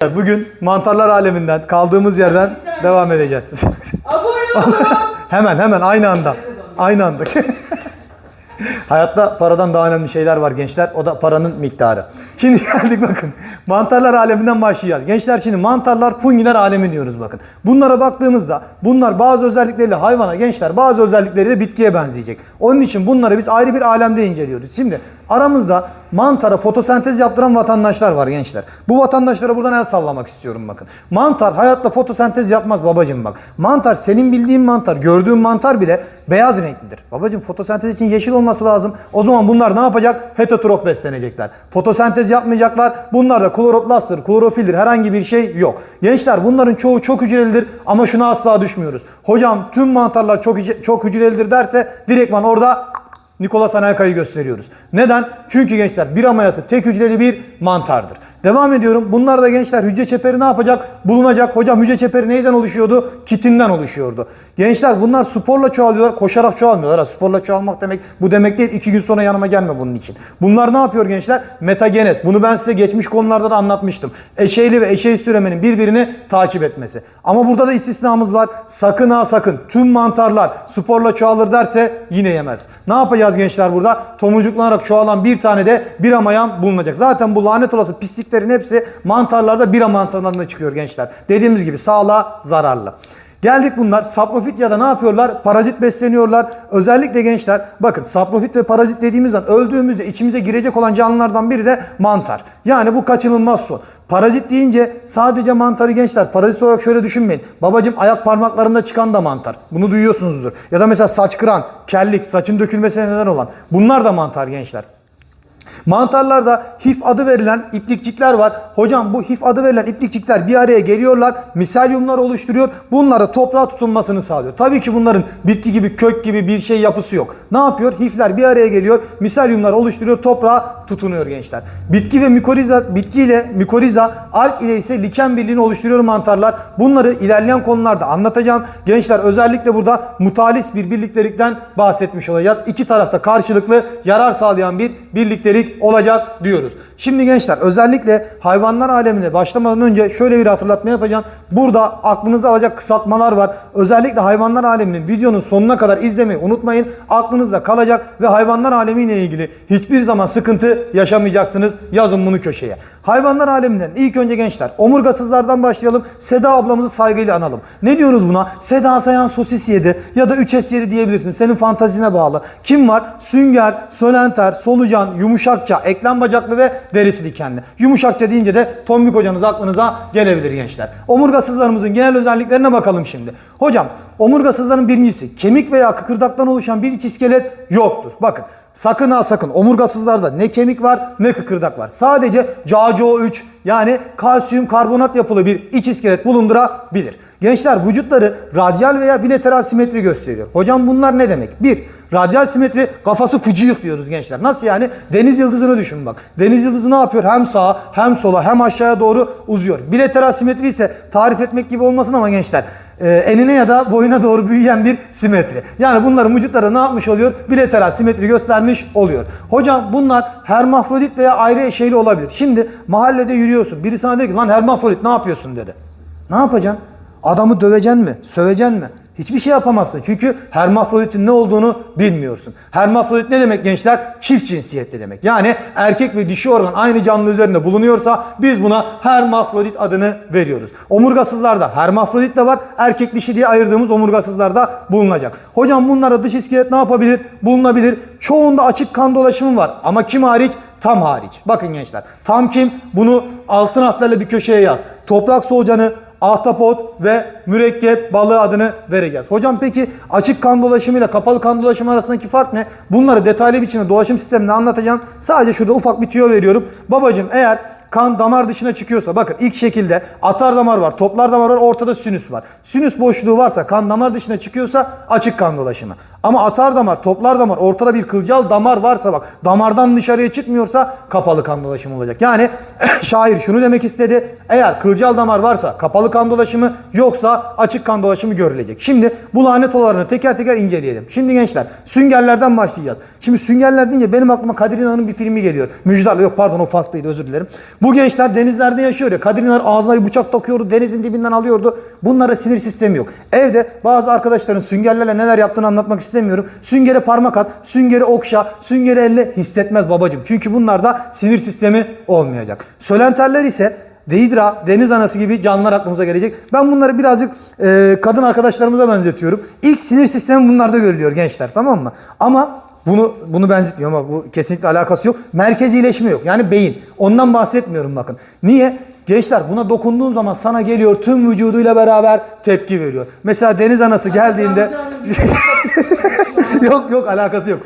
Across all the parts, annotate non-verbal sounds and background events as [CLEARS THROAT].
Bugün mantarlar aleminden kaldığımız yerden devam edeceğiz. [LAUGHS] Abone olun. hemen hemen aynı anda. Aynı anda. [LAUGHS] Hayatta paradan daha önemli şeyler var gençler. O da paranın miktarı. Şimdi [LAUGHS] geldik bakın. Mantarlar aleminden başlayacağız. Gençler şimdi mantarlar fungiler alemi diyoruz bakın. Bunlara baktığımızda bunlar bazı özellikleriyle hayvana gençler bazı özellikleri de bitkiye benzeyecek. Onun için bunları biz ayrı bir alemde inceliyoruz. Şimdi aramızda mantara fotosentez yaptıran vatandaşlar var gençler. Bu vatandaşlara buradan el sallamak istiyorum bakın. Mantar hayatta fotosentez yapmaz babacım bak. Mantar senin bildiğin mantar, gördüğün mantar bile beyaz renklidir. Babacım fotosentez için yeşil olması lazım. O zaman bunlar ne yapacak? Heterotrof beslenecekler. Fotosentez yapmayacaklar. Bunlarda kloroplastır, klorofildir herhangi bir şey yok. Gençler bunların çoğu çok hücrelidir ama şuna asla düşmüyoruz. Hocam tüm mantarlar çok çok hücrelidir derse direktman orada Nikolas Anelka'yı gösteriyoruz. Neden? Çünkü gençler bir amayası tek hücreli bir mantardır. Devam ediyorum. Bunlar da gençler hücre çeperi ne yapacak? Bulunacak. Hocam hücre çeperi neyden oluşuyordu? Kitinden oluşuyordu. Gençler bunlar sporla çoğalıyorlar. Koşarak çoğalmıyorlar. Ha, sporla çoğalmak demek bu demek değil. İki gün sonra yanıma gelme bunun için. Bunlar ne yapıyor gençler? Metagenez. Bunu ben size geçmiş konularda da anlatmıştım. Eşeyli ve eşeği üremenin birbirini takip etmesi. Ama burada da istisnamız var. Sakın ha sakın. Tüm mantarlar sporla çoğalır derse yine yemez. Ne yapacağız gençler burada? Tomucuklanarak çoğalan bir tane de bir amayan bulunacak. Zaten bu lanet olası pisliklerin hepsi mantarlarda bira mantarlarında çıkıyor gençler. Dediğimiz gibi sağlığa zararlı. Geldik bunlar saprofit ya da ne yapıyorlar? Parazit besleniyorlar. Özellikle gençler bakın saprofit ve parazit dediğimiz zaman öldüğümüzde içimize girecek olan canlılardan biri de mantar. Yani bu kaçınılmaz son. Parazit deyince sadece mantarı gençler parazit olarak şöyle düşünmeyin. Babacım ayak parmaklarında çıkan da mantar. Bunu duyuyorsunuzdur. Ya da mesela saç kıran, kellik, saçın dökülmesine neden olan. Bunlar da mantar gençler. Mantarlarda hif adı verilen iplikçikler var. Hocam bu hif adı verilen iplikçikler bir araya geliyorlar. Miselyumlar oluşturuyor. Bunlara toprağa tutunmasını sağlıyor. Tabii ki bunların bitki gibi kök gibi bir şey yapısı yok. Ne yapıyor? Hifler bir araya geliyor. Miselyumlar oluşturuyor. Toprağa tutunuyor gençler. Bitki ve mikoriza, bitki ile mikoriza, alg ile ise liken birliğini oluşturuyor mantarlar. Bunları ilerleyen konularda anlatacağım. Gençler özellikle burada mutalis bir birliktelikten bahsetmiş olacağız. İki tarafta karşılıklı yarar sağlayan bir birliktelik olacak diyoruz. Şimdi gençler özellikle hayvanlar alemine başlamadan önce şöyle bir hatırlatma yapacağım. Burada aklınıza alacak kısaltmalar var. Özellikle hayvanlar aleminin videonun sonuna kadar izlemeyi unutmayın. Aklınızda kalacak ve hayvanlar alemiyle ilgili hiçbir zaman sıkıntı yaşamayacaksınız. Yazın bunu köşeye. Hayvanlar aleminden ilk önce gençler omurgasızlardan başlayalım. Seda ablamızı saygıyla analım. Ne diyoruz buna? Seda Sayan sosis yedi ya da 3S yedi diyebilirsin. Senin fantazine bağlı. Kim var? Sünger, sölenter, solucan, yumuşakça, eklem bacaklı ve derisi dikenli. Yumuşakça deyince de tombik hocanız aklınıza gelebilir gençler. Omurgasızlarımızın genel özelliklerine bakalım şimdi. Hocam omurgasızların birincisi kemik veya kıkırdaktan oluşan bir iç iskelet yoktur. Bakın Sakın ha sakın omurgasızlarda ne kemik var ne kıkırdak var. Sadece CaCO3 yani kalsiyum karbonat yapılı bir iç iskelet bulundurabilir. Gençler vücutları radyal veya bilateral simetri gösteriyor. Hocam bunlar ne demek? Bir, radyal simetri kafası kucuyuk diyoruz gençler. Nasıl yani? Deniz yıldızını düşün bak. Deniz yıldızı ne yapıyor? Hem sağa hem sola hem aşağıya doğru uzuyor. Bilateral simetri ise tarif etmek gibi olmasın ama gençler e, enine ya da boyuna doğru büyüyen bir simetri. Yani bunların vücutları ne yapmış oluyor? Bilateral simetri göstermiş oluyor. Hocam bunlar hermafrodit veya ayrı eşeyli olabilir. Şimdi mahallede yürüyorsun. Biri sana diyor ki lan hermafrodit ne yapıyorsun dedi. Ne yapacaksın? Adamı döveceksin mi? Söveceksin mi? Hiçbir şey yapamazsın. Çünkü hermafroditin ne olduğunu bilmiyorsun. Hermafrodit ne demek gençler? Çift cinsiyetli demek. Yani erkek ve dişi organ aynı canlı üzerinde bulunuyorsa biz buna hermafrodit adını veriyoruz. Omurgasızlarda hermafrodit de var. Erkek dişi diye ayırdığımız omurgasızlarda bulunacak. Hocam bunlara dış iskelet ne yapabilir? Bulunabilir. Çoğunda açık kan dolaşımı var. Ama kim hariç? Tam hariç. Bakın gençler. Tam kim? Bunu altın harflerle bir köşeye yaz. Toprak solucanı, ahtapot ve mürekkep balığı adını vereceğiz. Hocam peki açık kan dolaşımı ile kapalı kan dolaşımı arasındaki fark ne? Bunları detaylı biçimde dolaşım sisteminde anlatacağım. Sadece şurada ufak bir tüyo veriyorum. Babacım eğer kan damar dışına çıkıyorsa bakın ilk şekilde atar damar var, toplar damar var, ortada sinüs var. Sinüs boşluğu varsa kan damar dışına çıkıyorsa açık kan dolaşımı. Ama atar damar, toplar damar, ortada bir kılcal damar varsa bak damardan dışarıya çıkmıyorsa kapalı kan dolaşımı olacak. Yani [CLEARS THROAT] şair şunu demek istedi. Eğer kılcal damar varsa kapalı kan dolaşımı yoksa açık kan dolaşımı görülecek. Şimdi bu lanet olaylarını teker teker inceleyelim. Şimdi gençler süngerlerden başlayacağız. Şimdi süngerler deyince benim aklıma Kadir İnanır'ın bir filmi geliyor. Müjdar'la yok pardon o farklıydı özür dilerim. Bu gençler denizlerde yaşıyor ya. Kadir İnanır ağzına bir bıçak takıyordu. Denizin dibinden alıyordu. Bunlara sinir sistemi yok. Evde bazı arkadaşların süngerlerle neler yaptığını anlatmak istemiyorum. Süngere parmak at, süngeri okşa, süngeri elle hissetmez babacım. Çünkü bunlarda sinir sistemi olmayacak. Sölenterler ise Deidra, deniz anası gibi canlılar aklımıza gelecek. Ben bunları birazcık e, kadın arkadaşlarımıza benzetiyorum. İlk sinir sistemi bunlarda görülüyor gençler tamam mı? Ama bunu bunu benzetmiyorum ama bu kesinlikle alakası yok. Merkezileşme yok. Yani beyin. Ondan bahsetmiyorum bakın. Niye? Gençler buna dokunduğun zaman sana geliyor tüm vücuduyla beraber tepki veriyor. Mesela deniz anası geldiğinde [LAUGHS] yok yok alakası yok.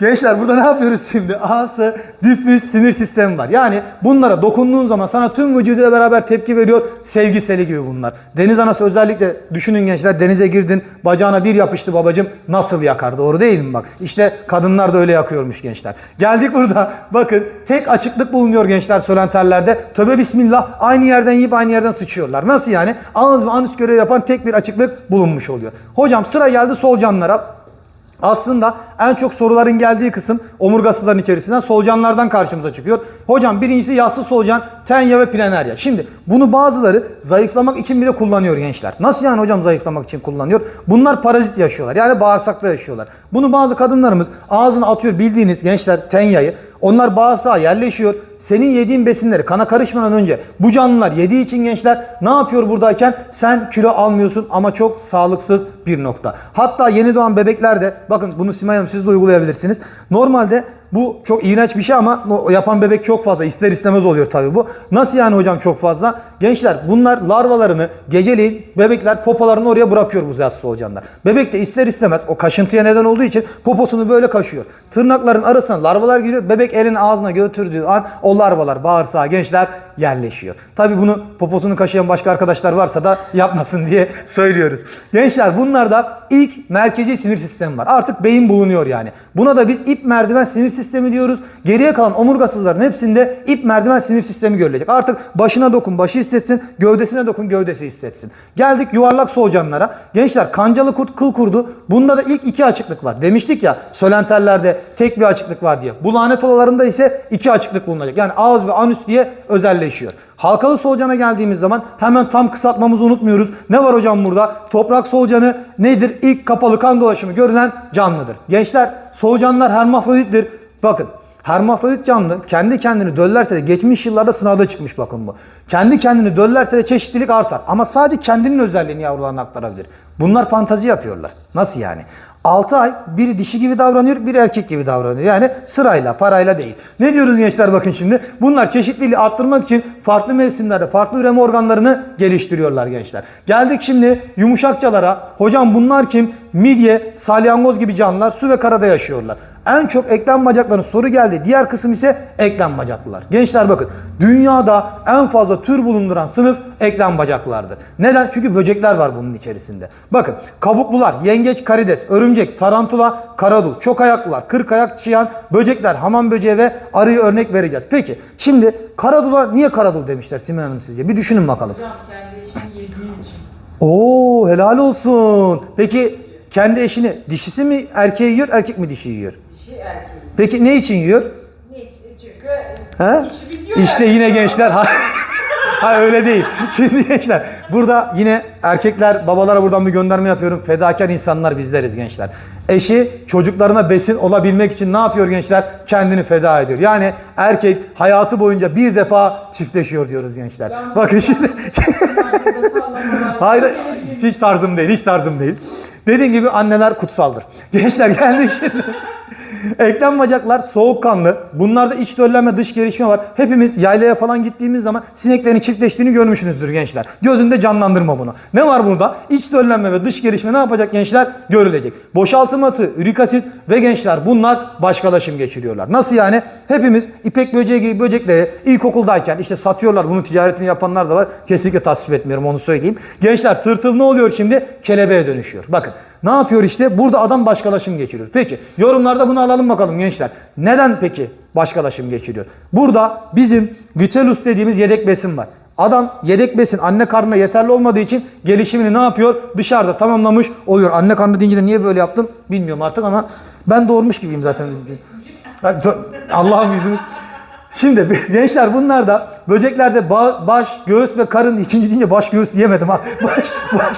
Gençler burada ne yapıyoruz şimdi? A'sı difüz sinir sistemi var. Yani bunlara dokunduğun zaman sana tüm vücuduyla beraber tepki veriyor. Sevgi seli gibi bunlar. Deniz anası özellikle düşünün gençler denize girdin bacağına bir yapıştı babacım nasıl yakar doğru değil mi bak. İşte kadınlar da öyle yakıyormuş gençler. Geldik burada bakın tek açıklık bulunuyor gençler sölenterlerde. Töbe bismillah aynı yerden yiyip aynı yerden sıçıyorlar. Nasıl yani? Ağız ve anüs görevi yapan tek bir açıklık bulunmuş oluyor. Hocam sıra geldi solucanlara. Aslında en çok soruların geldiği kısım omurgasızların içerisinden solucanlardan karşımıza çıkıyor. Hocam birincisi yassı solucan, tenya ve planerya. Şimdi bunu bazıları zayıflamak için bile kullanıyor gençler. Nasıl yani hocam zayıflamak için kullanıyor? Bunlar parazit yaşıyorlar. Yani bağırsakta yaşıyorlar. Bunu bazı kadınlarımız ağzına atıyor bildiğiniz gençler tenyayı. Onlar bağırsağa yerleşiyor. Senin yediğin besinleri kana karışmadan önce bu canlılar yediği için gençler ne yapıyor buradayken? Sen kilo almıyorsun ama çok sağlıksız bir nokta. Hatta yeni doğan bebeklerde bakın bunu Simay Hanım siz de uygulayabilirsiniz. Normalde bu çok iğrenç bir şey ama yapan bebek çok fazla. ister istemez oluyor tabii bu. Nasıl yani hocam çok fazla? Gençler bunlar larvalarını geceleyin bebekler popolarını oraya bırakıyor bu yassı solucanlar. Bebek de ister istemez o kaşıntıya neden olduğu için poposunu böyle kaşıyor. Tırnakların arasına larvalar giriyor. Bebek elini ağzına götürdüğü an o larvalar bağırsağa gençler yerleşiyor. Tabii bunu poposunu kaşıyan başka arkadaşlar varsa da yapmasın diye söylüyoruz. Gençler bunlarda ilk merkezi sinir sistemi var. Artık beyin bulunuyor yani. Buna da biz ip merdiven sinir sistemi diyoruz. Geriye kalan omurgasızların hepsinde ip merdiven sinir sistemi görülecek. Artık başına dokun başı hissetsin, gövdesine dokun gövdesi hissetsin. Geldik yuvarlak solucanlara. Gençler kancalı kurt kıl kurdu. Bunda da ilk iki açıklık var. Demiştik ya sölenterlerde tek bir açıklık var diye. Bu lanet olalarında ise iki açıklık bulunacak. Yani ağız ve anüs diye özelleşiyor. Halkalı solucana geldiğimiz zaman hemen tam kısaltmamızı unutmuyoruz. Ne var hocam burada? Toprak solucanı nedir? İlk kapalı kan dolaşımı görülen canlıdır. Gençler solucanlar hermafrodittir. Bakın hermafrodit canlı kendi kendini döllerse de geçmiş yıllarda sınavda çıkmış bakın bu. Kendi kendini döllerse de çeşitlilik artar. Ama sadece kendinin özelliğini yavrularına aktarabilir. Bunlar fantazi yapıyorlar. Nasıl yani? 6 ay biri dişi gibi davranıyor, biri erkek gibi davranıyor. Yani sırayla, parayla değil. Ne diyoruz gençler bakın şimdi? Bunlar çeşitliliği arttırmak için farklı mevsimlerde farklı üreme organlarını geliştiriyorlar gençler. Geldik şimdi yumuşakçalara. Hocam bunlar kim? Midye, salyangoz gibi canlılar su ve karada yaşıyorlar. En çok eklem bacaklarının soru geldi. Diğer kısım ise eklem bacaklılar. Gençler bakın dünyada en fazla tür bulunduran sınıf eklem bacaklılardır. Neden? Çünkü böcekler var bunun içerisinde. Bakın kabuklular, yengeç, karides, örümcek, tarantula, karadul, çok ayaklılar, kırk ayak çıyan, böcekler, hamam böceği ve arıyı örnek vereceğiz. Peki şimdi karadula niye karadul demişler Simay Hanım sizce? Bir düşünün bakalım. Hocam kendi eşini yediği için. Oo helal olsun. Peki kendi eşini dişisi mi erkeği yiyor, erkek mi dişi yiyor? Erkeği. Peki ne için yiyor? Ne? Çünkü He? işi bitiyor İşte yani. yine gençler. Ha, [LAUGHS] ha öyle değil. Şimdi gençler burada yine erkekler babalara buradan bir gönderme yapıyorum. Fedakar insanlar bizleriz gençler. Eşi çocuklarına besin olabilmek için ne yapıyor gençler? Kendini feda ediyor. Yani erkek hayatı boyunca bir defa çiftleşiyor diyoruz gençler. Yalnız- Bakın şimdi. [LAUGHS] Hayır hiç tarzım değil, hiç tarzım değil. Dediğim gibi anneler kutsaldır. Gençler geldik şimdi. Eklem bacaklar soğukkanlı. Bunlarda iç döllenme, dış gelişme var. Hepimiz yaylaya falan gittiğimiz zaman sineklerin çiftleştiğini görmüşsünüzdür gençler. Gözünde canlandırma bunu. Ne var burada? İç döllenme ve dış gelişme ne yapacak gençler? Görülecek. Boşaltım atı, ürik asit ve gençler bunlar başkalaşım geçiriyorlar. Nasıl yani? Hepimiz ipek böceği gibi böcekleri ilkokuldayken işte satıyorlar. Bunun ticaretini yapanlar da var. Kesinlikle tasvip etmiyorum onu söyleyeyim. Gençler tırtıl ne oluyor şimdi? Kelebeğe dönüşüyor. Bakın Ne yapıyor işte? Burada adam başkalaşım geçiriyor. Peki yorumlarda bunu alalım bakalım gençler. Neden peki başkalaşım geçiriyor? Burada bizim vitelus dediğimiz yedek besin var. Adam yedek besin anne karnına yeterli olmadığı için gelişimini ne yapıyor? Dışarıda tamamlamış oluyor. Anne karnı deyince de niye böyle yaptım bilmiyorum artık ama ben doğurmuş gibiyim zaten. Allah'ım yüzümüz. Şimdi [LAUGHS] gençler bunlar da böceklerde ba- baş, göğüs ve karın ikinci deyince baş göğüs diyemedim ha. [LAUGHS] Baş, baş,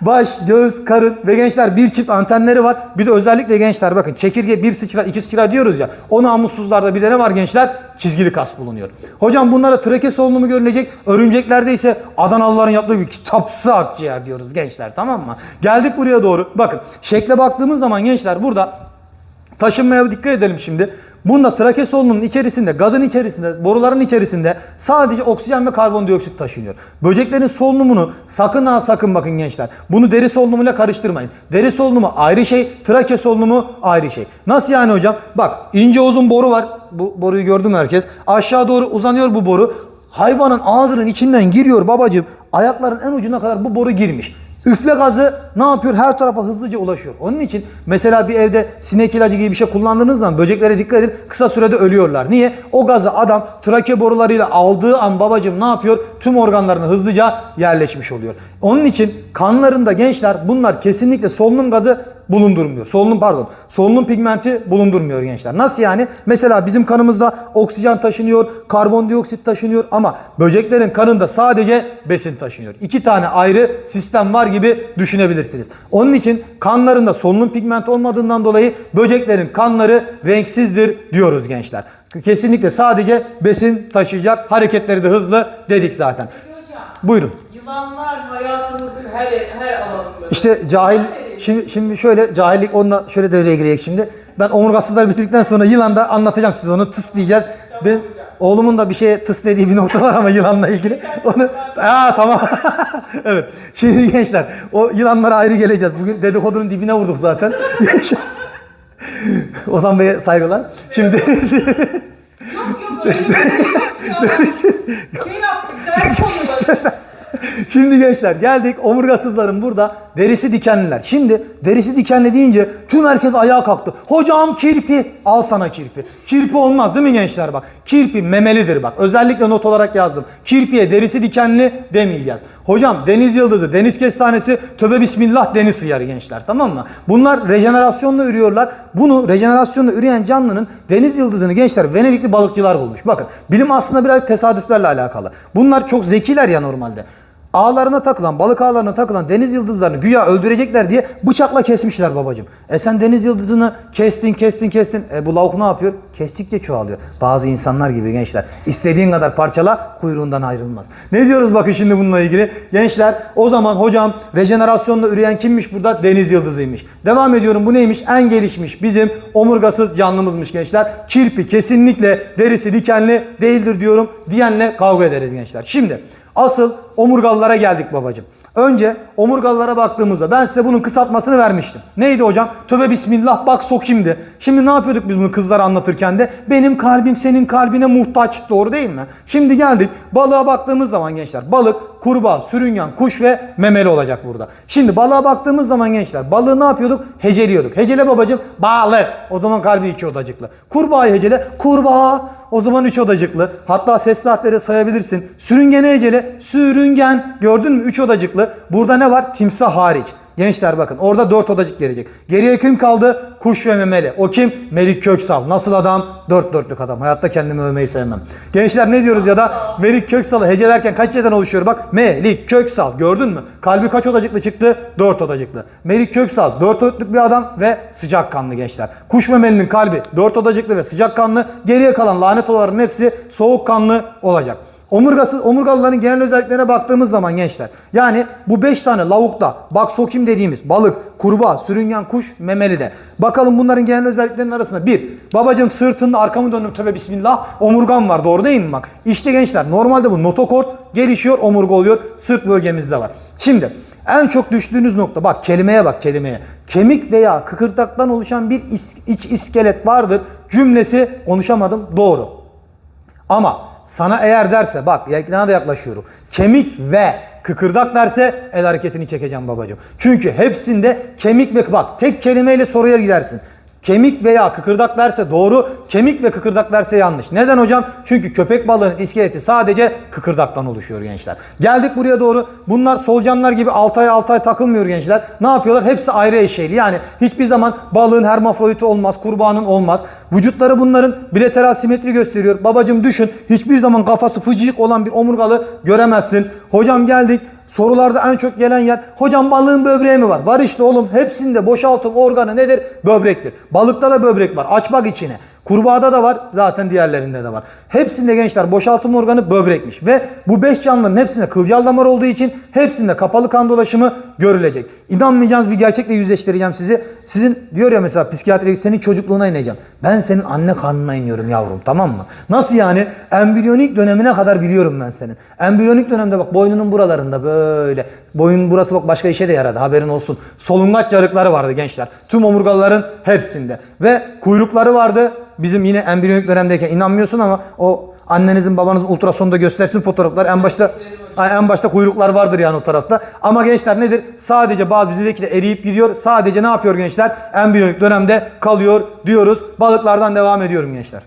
baş, göğüs, karın ve gençler bir çift antenleri var. Bir de özellikle gençler bakın çekirge bir sıçra iki sıçra diyoruz ya. O namussuzlarda bir de ne var gençler? Çizgili kas bulunuyor. Hocam bunlara trake solunumu görülecek. Örümceklerde ise Adanalıların yaptığı bir kitapsı akciğer diyoruz gençler tamam mı? Geldik buraya doğru. Bakın şekle baktığımız zaman gençler burada Taşınmaya dikkat edelim şimdi. Bunda trake solunumun içerisinde, gazın içerisinde, boruların içerisinde sadece oksijen ve karbondioksit taşınıyor. Böceklerin solunumunu sakın ha sakın bakın gençler. Bunu deri solunumuyla karıştırmayın. Deri solunumu ayrı şey, trake solunumu ayrı şey. Nasıl yani hocam? Bak ince uzun boru var. Bu boruyu gördüm herkes. Aşağı doğru uzanıyor bu boru. Hayvanın ağzının içinden giriyor babacığım. Ayakların en ucuna kadar bu boru girmiş. Üfle gazı ne yapıyor? Her tarafa hızlıca ulaşıyor. Onun için mesela bir evde sinek ilacı gibi bir şey kullandığınız zaman böceklere dikkat edin kısa sürede ölüyorlar. Niye? O gazı adam trake borularıyla aldığı an babacım ne yapıyor? Tüm organlarına hızlıca yerleşmiş oluyor. Onun için kanlarında gençler bunlar kesinlikle solunum gazı bulundurmuyor. Solunum pardon. Solunum pigmenti bulundurmuyor gençler. Nasıl yani? Mesela bizim kanımızda oksijen taşınıyor, karbondioksit taşınıyor ama böceklerin kanında sadece besin taşınıyor. İki tane ayrı sistem var gibi düşünebilirsiniz. Onun için kanlarında solunum pigmenti olmadığından dolayı böceklerin kanları renksizdir diyoruz gençler. Kesinlikle sadece besin taşıyacak. Hareketleri de hızlı dedik zaten. Buyurun. Yılanlar hayatımızın her her alanında. İşte cahil şimdi şimdi şöyle cahillik onunla şöyle devreye girecek şimdi. Ben omurgasızlar bitirdikten sonra yılanda anlatacağım size onu tıs diyeceğiz. Ben oğlumun da bir şeye tıs dediği bir nokta var ama yılanla ilgili. Onu Aa tamam. [LAUGHS] evet. Şimdi gençler o yılanlara ayrı geleceğiz. Bugün dedikodunun dibine vurduk zaten. [LAUGHS] Ozan Bey'e saygılar. Şimdi Yok yok öyle bir şey yok [LAUGHS] ya. Şey yaptık ders konu böyle. Şimdi gençler geldik. Omurgasızların burada derisi dikenliler. Şimdi derisi dikenli deyince tüm herkes ayağa kalktı. Hocam kirpi. Al sana kirpi. Kirpi olmaz değil mi gençler bak. Kirpi memelidir bak. Özellikle not olarak yazdım. Kirpiye derisi dikenli demeyeceğiz. Hocam deniz yıldızı, deniz kestanesi, töbe bismillah deniz sıyarı gençler tamam mı? Bunlar rejenerasyonla ürüyorlar. Bunu rejenerasyonla üreyen canlının deniz yıldızını gençler Venedikli balıkçılar bulmuş. Bakın bilim aslında biraz tesadüflerle alakalı. Bunlar çok zekiler ya normalde ağlarına takılan, balık ağlarına takılan deniz yıldızlarını güya öldürecekler diye bıçakla kesmişler babacım. E sen deniz yıldızını kestin, kestin, kestin. E bu lavuk ne yapıyor? Kestikçe çoğalıyor. Bazı insanlar gibi gençler. İstediğin kadar parçala, kuyruğundan ayrılmaz. Ne diyoruz bakın şimdi bununla ilgili? Gençler o zaman hocam rejenerasyonla üreyen kimmiş burada? Deniz yıldızıymış. Devam ediyorum. Bu neymiş? En gelişmiş bizim omurgasız canlımızmış gençler. Kirpi kesinlikle derisi dikenli değildir diyorum. Diyenle kavga ederiz gençler. Şimdi Asıl omurgalılara geldik babacım. Önce omurgalılara baktığımızda ben size bunun kısaltmasını vermiştim. Neydi hocam? Töbe bismillah bak sokimdi. Şimdi ne yapıyorduk biz bunu kızlara anlatırken de? Benim kalbim senin kalbine muhtaç. Doğru değil mi? Şimdi geldik balığa baktığımız zaman gençler. Balık, kurbağa, sürüngen, kuş ve memeli olacak burada. Şimdi balığa baktığımız zaman gençler balığı ne yapıyorduk? Heceliyorduk. Hecele babacım balık. O zaman kalbi iki odacıklı. Kurbağayı hecele kurbağa. O zaman üç odacıklı. Hatta sesli harfleri sayabilirsin. Sürüngene hecele sürüngen. Gördün mü? Üç odacıklı. Burada ne var? Timsah hariç. Gençler bakın orada dört odacık gelecek. Geriye kim kaldı? Kuş ve memeli. O kim? Melik Köksal. Nasıl adam? Dört dörtlük adam. Hayatta kendimi övmeyi sevmem. Gençler ne diyoruz ya da Melik Köksal'ı hecelerken kaç heceden oluşuyor? Bak Melik Köksal. Gördün mü? Kalbi kaç odacıklı çıktı? Dört odacıklı. Melik Köksal dört dörtlük bir adam ve sıcakkanlı gençler. Kuş memelinin kalbi dört odacıklı ve sıcakkanlı. Geriye kalan lanet olanların hepsi soğukkanlı olacak. Omurgasız, omurgalıların genel özelliklerine baktığımız zaman gençler. Yani bu 5 tane lavukta bak sokim dediğimiz balık, kurbağa, sürüngen kuş, memeli de. Bakalım bunların genel özelliklerinin arasında. Bir, babacım sırtında arkamı döndüm tövbe bismillah omurgam var doğru değil mi bak. İşte gençler normalde bu notokort gelişiyor omurga oluyor sırt bölgemizde var. Şimdi en çok düştüğünüz nokta bak kelimeye bak kelimeye. Kemik veya kıkırtaktan oluşan bir iç iskelet vardır. Cümlesi konuşamadım doğru. Ama sana eğer derse bak ekrana da yaklaşıyorum. Kemik ve kıkırdak derse el hareketini çekeceğim babacığım. Çünkü hepsinde kemik ve bak tek kelimeyle soruya gidersin. Kemik veya kıkırdak derse doğru, kemik ve kıkırdak derse yanlış. Neden hocam? Çünkü köpek balığının iskeleti sadece kıkırdaktan oluşuyor gençler. Geldik buraya doğru. Bunlar solucanlar gibi 6 ay 6 ay takılmıyor gençler. Ne yapıyorlar? Hepsi ayrı eşeğli. Yani hiçbir zaman balığın hermafroditi olmaz, kurbanın olmaz. Vücutları bunların bilateral simetri gösteriyor. Babacım düşün. Hiçbir zaman kafası fıcık olan bir omurgalı göremezsin. Hocam geldik. Sorularda en çok gelen yer hocam balığın böbreği mi var? Var işte oğlum hepsinde boşaltım organı nedir? Böbrektir. Balıkta da böbrek var. Aç bak içine. Kurbağada da var. Zaten diğerlerinde de var. Hepsinde gençler boşaltım organı böbrekmiş. Ve bu 5 canlının hepsinde kılcal damar olduğu için hepsinde kapalı kan dolaşımı görülecek. İnanmayacağınız bir gerçekle yüzleştireceğim sizi. Sizin diyor ya mesela psikiyatri senin çocukluğuna ineceğim. Ben senin anne karnına iniyorum yavrum tamam mı? Nasıl yani? Embriyonik dönemine kadar biliyorum ben senin. Embriyonik dönemde bak boynunun buralarında böyle. Boyun burası bak başka işe de yaradı haberin olsun. Solungaç yarıkları vardı gençler. Tüm omurgalıların hepsinde. Ve kuyrukları vardı. Bizim yine embriyonik dönemdeyken inanmıyorsun ama o annenizin babanızın ultrasonda göstersin fotoğraflar. En başta en başta kuyruklar vardır yani o tarafta. Ama gençler nedir? Sadece bazı bizdeki de eriyip gidiyor. Sadece ne yapıyor gençler? Embriyonik dönemde kalıyor diyoruz. Balıklardan devam ediyorum gençler.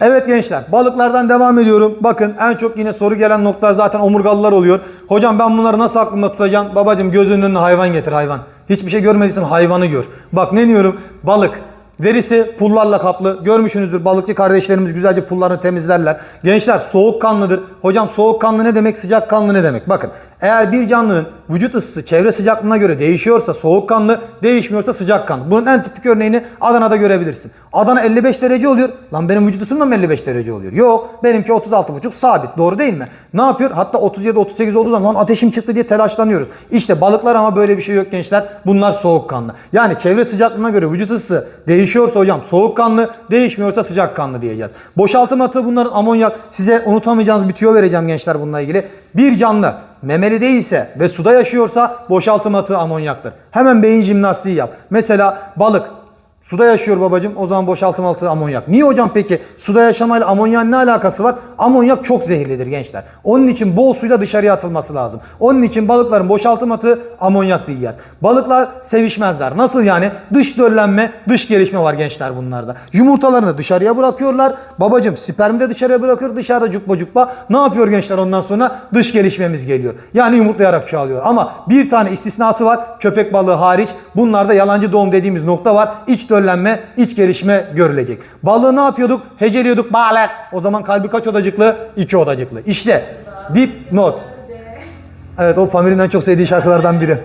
Evet gençler balıklardan devam ediyorum. Bakın en çok yine soru gelen noktalar zaten omurgalılar oluyor. Hocam ben bunları nasıl aklımda tutacağım? Babacım gözünün önüne hayvan getir hayvan. Hiçbir şey görmediysen hayvanı gör. Bak ne diyorum? Balık. Derisi pullarla kaplı. Görmüşsünüzdür balıkçı kardeşlerimiz güzelce pullarını temizlerler. Gençler soğukkanlıdır. Hocam soğukkanlı ne demek? Sıcakkanlı ne demek? Bakın eğer bir canlının vücut ısısı çevre sıcaklığına göre değişiyorsa soğukkanlı, değişmiyorsa sıcakkanlı. Bunun en tipik örneğini Adana'da görebilirsin. Adana 55 derece oluyor. Lan benim vücut ısım da mı 55 derece oluyor? Yok. Benimki 36,5 sabit. Doğru değil mi? Ne yapıyor? Hatta 37 38 olduğu zaman lan ateşim çıktı diye telaşlanıyoruz. İşte balıklar ama böyle bir şey yok gençler. Bunlar soğukkanlı. Yani çevre sıcaklığına göre vücut ısısı değişiyorsa hocam soğukkanlı, değişmiyorsa sıcakkanlı diyeceğiz. Boşaltım atığı bunların amonyak. Size unutamayacağınız bir tüyo vereceğim gençler bununla ilgili. Bir canlı memeli değilse ve suda yaşıyorsa boşaltım atığı amonyaktır. Hemen beyin jimnastiği yap. Mesela balık Suda yaşıyor babacım. O zaman boşaltım altı amonyak. Niye hocam peki? Suda yaşamayla amonyağın ne alakası var? Amonyak çok zehirlidir gençler. Onun için bol suyla dışarıya atılması lazım. Onun için balıkların boşaltım atı amonyak diyeceğiz. Balıklar sevişmezler. Nasıl yani? Dış döllenme, dış gelişme var gençler bunlarda. Yumurtalarını dışarıya bırakıyorlar. Babacım spermi de dışarıya bırakıyor. Dışarıda cukba cukba. Ne yapıyor gençler ondan sonra? Dış gelişmemiz geliyor. Yani yumurtlayarak çoğalıyor. Ama bir tane istisnası var. Köpek balığı hariç. Bunlarda yalancı doğum dediğimiz nokta var. İç döllenme, iç gelişme görülecek. Balığı ne yapıyorduk? Heceliyorduk. Balık. O zaman kalbi kaç odacıklı? İki odacıklı. İşte dip not. Evet o Pamir'in en çok sevdiği şarkılardan biri.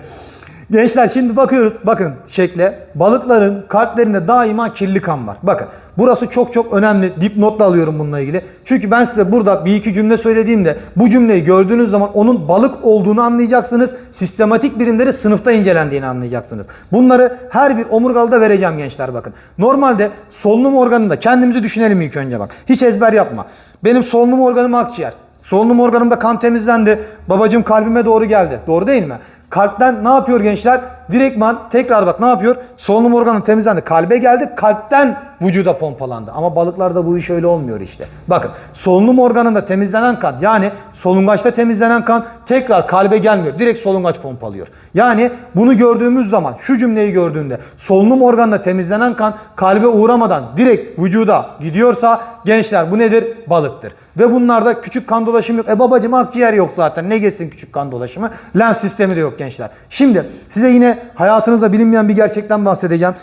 Gençler şimdi bakıyoruz. Bakın şekle. Balıkların kalplerinde daima kirli kan var. Bakın burası çok çok önemli. Dipnotla alıyorum bununla ilgili. Çünkü ben size burada bir iki cümle söylediğimde bu cümleyi gördüğünüz zaman onun balık olduğunu anlayacaksınız. Sistematik birimleri sınıfta incelendiğini anlayacaksınız. Bunları her bir omurgalıda vereceğim gençler bakın. Normalde solunum organında kendimizi düşünelim ilk önce bak. Hiç ezber yapma. Benim solunum organım akciğer. Solunum organımda kan temizlendi. Babacım kalbime doğru geldi. Doğru değil mi? Kalpten ne yapıyor gençler? Direktman tekrar bak ne yapıyor? Solunum organı temizlendi. Kalbe geldi. Kalpten vücuda pompalandı. Ama balıklarda bu iş öyle olmuyor işte. Bakın solunum organında temizlenen kan yani solungaçta temizlenen kan tekrar kalbe gelmiyor. Direkt solungaç pompalıyor. Yani bunu gördüğümüz zaman şu cümleyi gördüğünde solunum organında temizlenen kan kalbe uğramadan direkt vücuda gidiyorsa gençler bu nedir? Balıktır. Ve bunlarda küçük kan dolaşımı yok. E babacım akciğer yok zaten. Ne geçsin küçük kan dolaşımı? Lenf sistemi de yok gençler. Şimdi size yine hayatınızda bilinmeyen bir gerçekten bahsedeceğim.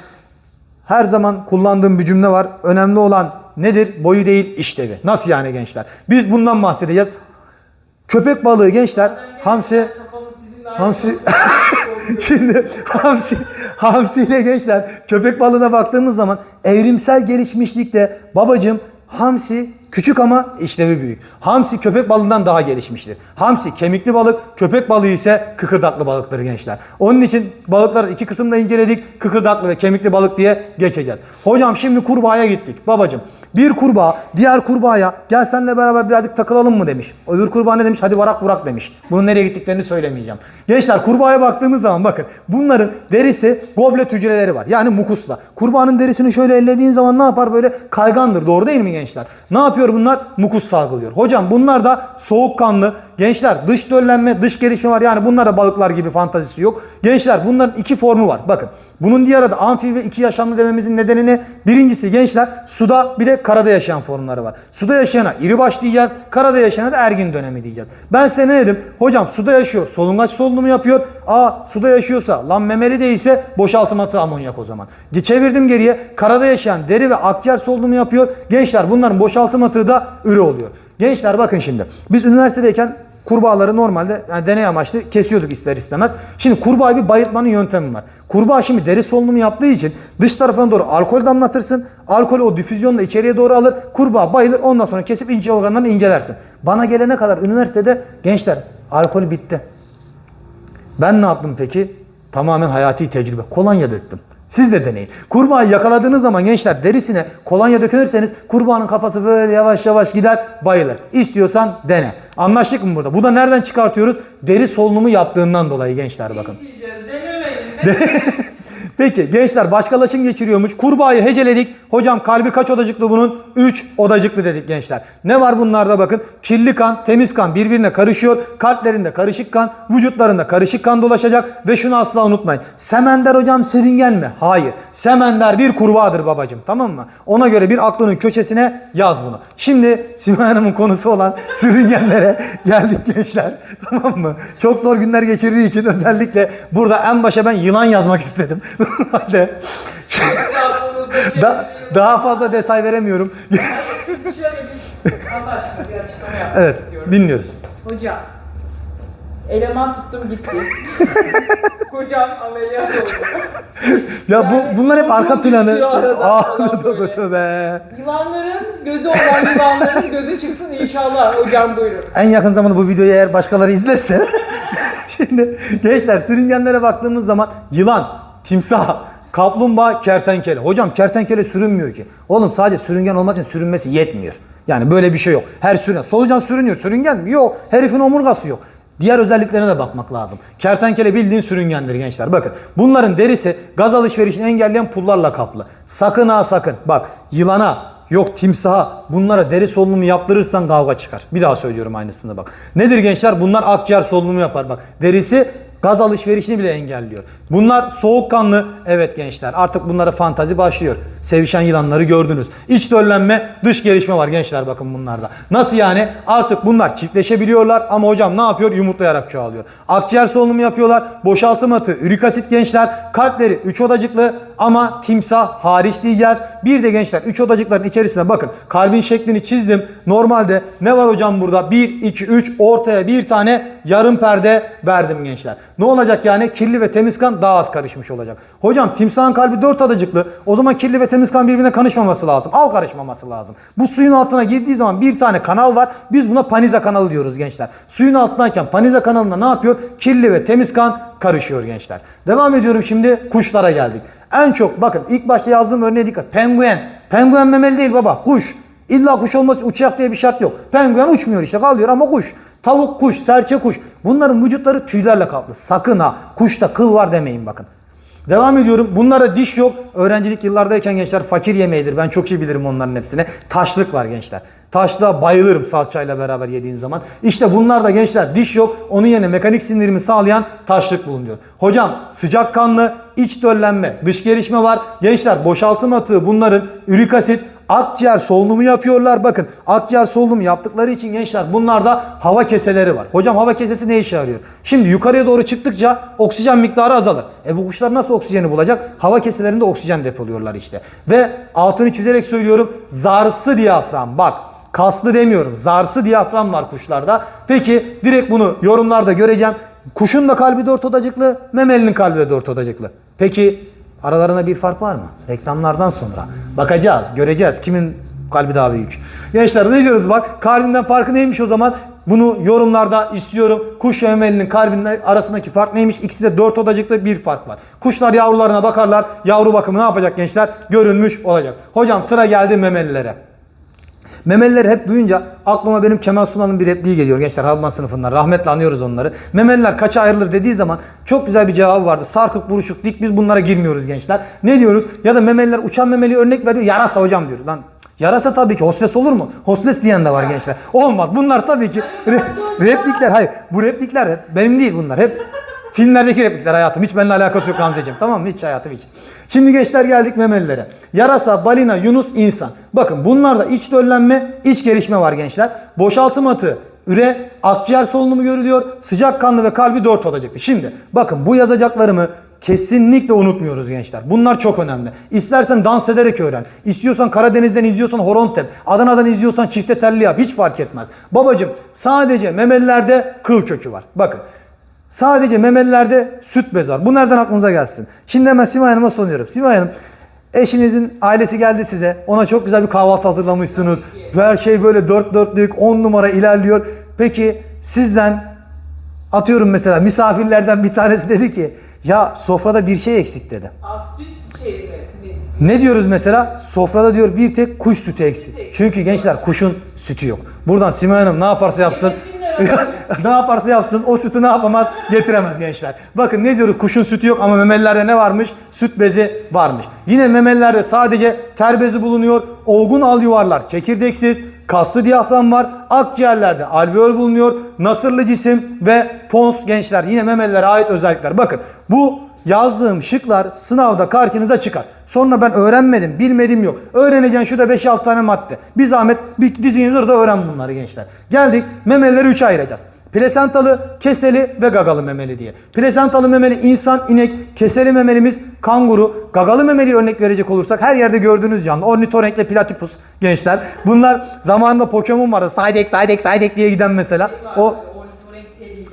Her zaman kullandığım bir cümle var. Önemli olan nedir? Boyu değil işlevi. Nasıl yani gençler? Biz bundan bahsedeceğiz. Köpek balığı gençler, hamsi, hamsi, [LAUGHS] şimdi hamsi, hamsiyle gençler köpek balığına baktığımız zaman evrimsel gelişmişlikte babacım hamsi Küçük ama işlevi büyük. Hamsi köpek balığından daha gelişmiştir. Hamsi kemikli balık, köpek balığı ise kıkırdaklı balıktır gençler. Onun için balıkları iki kısımda inceledik. Kıkırdaklı ve kemikli balık diye geçeceğiz. Hocam şimdi kurbağaya gittik. Babacım bir kurbağa diğer kurbağaya gel seninle beraber birazcık takılalım mı demiş. Öbür kurbağa ne demiş? Hadi varak vurak demiş. Bunun nereye gittiklerini söylemeyeceğim. Gençler kurbağaya baktığımız zaman bakın bunların derisi goblet hücreleri var. Yani mukusla. Kurbağanın derisini şöyle ellediğin zaman ne yapar? Böyle kaygandır. Doğru değil mi gençler? Ne yapıyor bunlar? Mukus salgılıyor. Hocam bunlar da soğukkanlı. Gençler dış döllenme, dış gelişme var. Yani bunlar da balıklar gibi fantazisi yok. Gençler bunların iki formu var. Bakın. Bunun diğer adı amfi ve iki yaşamlı dememizin nedeni ne? Birincisi gençler suda bir de karada yaşayan formları var. Suda yaşayana iri baş diyeceğiz. Karada yaşayana da ergin dönemi diyeceğiz. Ben size ne dedim? Hocam suda yaşıyor. Solungaç solunumu yapıyor. Aa suda yaşıyorsa lan memeli değilse boşaltım atığı amonyak o zaman. Çevirdim geriye. Karada yaşayan deri ve akciğer solunumu yapıyor. Gençler bunların boşaltım atığı da ürü oluyor. Gençler bakın şimdi. Biz üniversitedeyken Kurbağaları normalde yani deney amaçlı kesiyorduk ister istemez. Şimdi kurbağayı bir bayıltmanın yöntemi var. Kurbağa şimdi deri solunumu yaptığı için dış tarafına doğru alkol damlatırsın. Alkolü o difüzyonla içeriye doğru alır. Kurbağa bayılır. Ondan sonra kesip ince organlarını incelersin. Bana gelene kadar üniversitede gençler alkol bitti. Ben ne yaptım peki? Tamamen hayati tecrübe. Kolonya döktüm. Siz de deneyin. Kurbağayı yakaladığınız zaman gençler derisine kolonya dökülürseniz kurbağanın kafası böyle yavaş yavaş gider bayılır. İstiyorsan dene. Anlaştık mı burada? Bu da nereden çıkartıyoruz? Deri solunumu yaptığından dolayı gençler bakın. [LAUGHS] Peki gençler başkalaşım geçiriyormuş. Kurbağayı heceledik. Hocam kalbi kaç odacıklı bunun? 3 odacıklı dedik gençler. Ne var bunlarda bakın? Kirli kan, temiz kan birbirine karışıyor. Kalplerinde karışık kan, vücutlarında karışık kan dolaşacak. Ve şunu asla unutmayın. Semender hocam sürüngen mi? Hayır. Semender bir kurbağadır babacım. Tamam mı? Ona göre bir aklının köşesine yaz bunu. Şimdi Simay Hanım'ın konusu olan [LAUGHS] sürüngenlere geldik gençler. [LAUGHS] Tamam mı? Çok zor günler geçirdiği için özellikle burada en başa ben yılan yazmak istedim. [LAUGHS] Da, daha fazla detay veremiyorum. Şöyle bir Allah aşkına bir açıklama yapmak evet, istiyorum. dinliyoruz. Hocam. Eleman tuttum gitti. [LAUGHS] Kocam ameliyat oldu. Ya Yani bu bunlar hep arka planı. falan tövbe tövbe. Yılanların gözü olan yılanların gözü çıksın inşallah. Hocam buyurun. En yakın zamanda bu videoyu eğer başkaları izlerse [LAUGHS] şimdi gençler sürüngenlere baktığımız zaman yılan, timsah, kaplumbağa, kertenkele. Hocam kertenkele sürünmüyor ki. Oğlum sadece sürüngen olması için sürünmesi yetmiyor. Yani böyle bir şey yok. Her sürüngen. Solucan sürünüyor. Sürüngen mi? Yok. Herifin omurgası yok. Diğer özelliklerine de bakmak lazım. Kertenkele bildiğin sürüngendir gençler. Bakın bunların derisi gaz alışverişini engelleyen pullarla kaplı. Sakın ha sakın. Bak yılana, Yok timsaha bunlara deri solunumu yaptırırsan kavga çıkar. Bir daha söylüyorum aynısını bak. Nedir gençler? Bunlar akciğer solunumu yapar bak. Derisi gaz alışverişini bile engelliyor. Bunlar soğukkanlı. Evet gençler artık bunlara fantazi başlıyor. Sevişen yılanları gördünüz. İç döllenme, dış gelişme var gençler bakın bunlarda. Nasıl yani? Artık bunlar çiftleşebiliyorlar ama hocam ne yapıyor? Yumurtlayarak çoğalıyor. Akciğer solunumu yapıyorlar. Boşaltım atı, ürik asit gençler. Kalpleri 3 odacıklı ama timsah hariç diyeceğiz. Bir de gençler 3 odacıkların içerisine bakın. Kalbin şeklini çizdim. Normalde ne var hocam burada? 1, 2, 3 ortaya bir tane yarım perde verdim gençler. Ne olacak yani? Kirli ve temiz kan daha az karışmış olacak. Hocam timsahın kalbi 4 adacıklı. O zaman kirli ve temiz kan birbirine karışmaması lazım. Al karışmaması lazım. Bu suyun altına girdiği zaman bir tane kanal var. Biz buna paniza kanalı diyoruz gençler. Suyun altındayken paniza kanalında ne yapıyor? Kirli ve temiz kan karışıyor gençler. Devam ediyorum şimdi kuşlara geldik. En çok bakın ilk başta yazdığım örneğe dikkat. Penguen. Penguen memeli değil baba. Kuş. İlla kuş olması uçacak diye bir şart yok. Penguen uçmuyor işte kalıyor ama kuş. Tavuk kuş, serçe kuş. Bunların vücutları tüylerle kaplı. Sakın ha kuşta kıl var demeyin bakın. Devam ediyorum. Bunlara diş yok. Öğrencilik yıllardayken gençler fakir yemeğidir. Ben çok iyi bilirim onların hepsine. Taşlık var gençler. Taşlığa bayılırım salçayla beraber yediğin zaman. İşte bunlar da gençler diş yok. Onun yerine mekanik sindirimi sağlayan taşlık bulunuyor. Hocam sıcakkanlı, iç döllenme, dış gelişme var. Gençler boşaltım atığı bunların ürik asit, Akciğer solunumu yapıyorlar. Bakın akciğer solunumu yaptıkları için gençler bunlarda hava keseleri var. Hocam hava kesesi ne işe yarıyor? Şimdi yukarıya doğru çıktıkça oksijen miktarı azalır. E bu kuşlar nasıl oksijeni bulacak? Hava keselerinde oksijen depoluyorlar işte. Ve altını çizerek söylüyorum zarsı diyafram. Bak kaslı demiyorum. Zarsı diyafram var kuşlarda. Peki direkt bunu yorumlarda göreceğim. Kuşun da kalbi dört odacıklı, memelinin kalbi de dört odacıklı. Peki Aralarında bir fark var mı? Reklamlardan sonra. Bakacağız, göreceğiz kimin Kalbi daha büyük. Gençler ne diyoruz bak? Kalbinden farkı neymiş o zaman? Bunu yorumlarda istiyorum. Kuş ve memelinin kalbinin arasındaki fark neymiş? İkisi de dört odacıkta bir fark var. Kuşlar yavrularına bakarlar. Yavru bakımı ne yapacak gençler? Görünmüş olacak. Hocam sıra geldi memelilere. Memelileri hep duyunca aklıma benim Kemal Sunal'ın bir repliği geliyor gençler Harman sınıfından. Rahmetle anıyoruz onları. Memeliler kaça ayrılır dediği zaman çok güzel bir cevabı vardı. Sarkık, buruşuk, dik biz bunlara girmiyoruz gençler. Ne diyoruz? Ya da memeliler uçan memeli örnek veriyor. Yarasa hocam diyor. Lan yarasa tabii ki hostes olur mu? Hostes diyen de var gençler. Olmaz. Bunlar tabii ki re- replikler. Hayır bu replikler hep benim değil bunlar. Hep Filmlerdeki replikler hayatım. Hiç benimle alakası yok Gamzeciğim. Tamam mı? Hiç hayatım hiç. Şimdi gençler geldik memelilere. Yarasa, balina, yunus, insan. Bakın bunlarda iç döllenme, iç gelişme var gençler. Boşaltım atı, üre, akciğer solunumu görülüyor. Sıcak kanlı ve kalbi dört olacaktı. Şimdi bakın bu yazacaklarımı kesinlikle unutmuyoruz gençler. Bunlar çok önemli. İstersen dans ederek öğren. İstiyorsan Karadeniz'den izliyorsan horon tep. Adana'dan izliyorsan çifte telli yap. Hiç fark etmez. Babacım sadece memelilerde kıl kökü var. Bakın Sadece memelilerde süt bezi var. Bu nereden aklınıza gelsin? Şimdi hemen Simay Hanım'a soruyorum. Simay Hanım eşinizin ailesi geldi size. Ona çok güzel bir kahvaltı hazırlamışsınız. Her şey böyle dört dörtlük, on numara ilerliyor. Peki sizden atıyorum mesela misafirlerden bir tanesi dedi ki ya sofrada bir şey eksik dedi. Aa, süt şey mi? Ne? Ne diyoruz mesela? Sofrada diyor bir tek kuş sütü eksik. Çünkü gençler kuşun sütü yok. Buradan Simay Hanım ne yaparsa yapsın. [LAUGHS] Ne yaparsa yapsın o sütü ne yapamaz? Getiremez gençler. Bakın ne diyoruz? Kuşun sütü yok ama memelilerde ne varmış? Süt bezi varmış. Yine memelilerde sadece ter bezi bulunuyor. Olgun al yuvarlar çekirdeksiz. Kaslı diyafram var. Akciğerlerde alveol bulunuyor. Nasırlı cisim ve pons gençler. Yine memelilere ait özellikler. Bakın bu yazdığım şıklar sınavda karşınıza çıkar. Sonra ben öğrenmedim, bilmedim yok. Öğreneceğin şu da 5-6 tane madde. Bir zahmet bir dizini da öğren bunları gençler. Geldik memelileri 3'e ayıracağız. Plasentalı, keseli ve gagalı memeli diye. Plasentalı memeli insan, inek, keseli memelimiz kanguru, gagalı memeli örnek verecek olursak her yerde gördüğünüz canlı. Ornitorenkle platypus gençler. Bunlar zamanında Pokemon vardı. Saydek, saydek, saydek diye giden mesela. O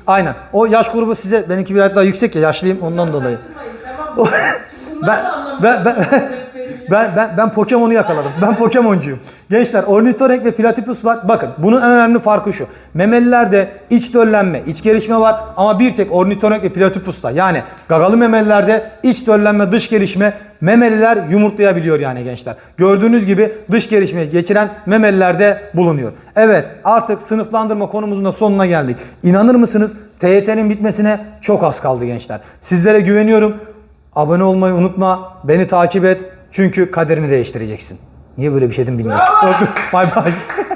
aynen. O yaş grubu size benimki biraz daha yüksek ya yaşlıyım ondan dolayı. [LAUGHS] Ben ben ben [LAUGHS] ben ben, ben Pokemon'u yakaladım. Ben Pokemon'cuyum. Gençler ornitorenk ve platypus var. Bakın bunun en önemli farkı şu. Memelilerde iç döllenme, iç gelişme var ama bir tek ornitorenk ve platypusta yani gagalı memelilerde iç döllenme, dış gelişme memeliler yumurtlayabiliyor yani gençler. Gördüğünüz gibi dış gelişmeyi geçiren memelilerde bulunuyor. Evet artık sınıflandırma konumuzun da sonuna geldik. İnanır mısınız? TYT'nin bitmesine çok az kaldı gençler. Sizlere güveniyorum. Abone olmayı unutma. Beni takip et. Çünkü kaderini değiştireceksin. Niye böyle bir şey dedim bilmiyorum. Bay bay.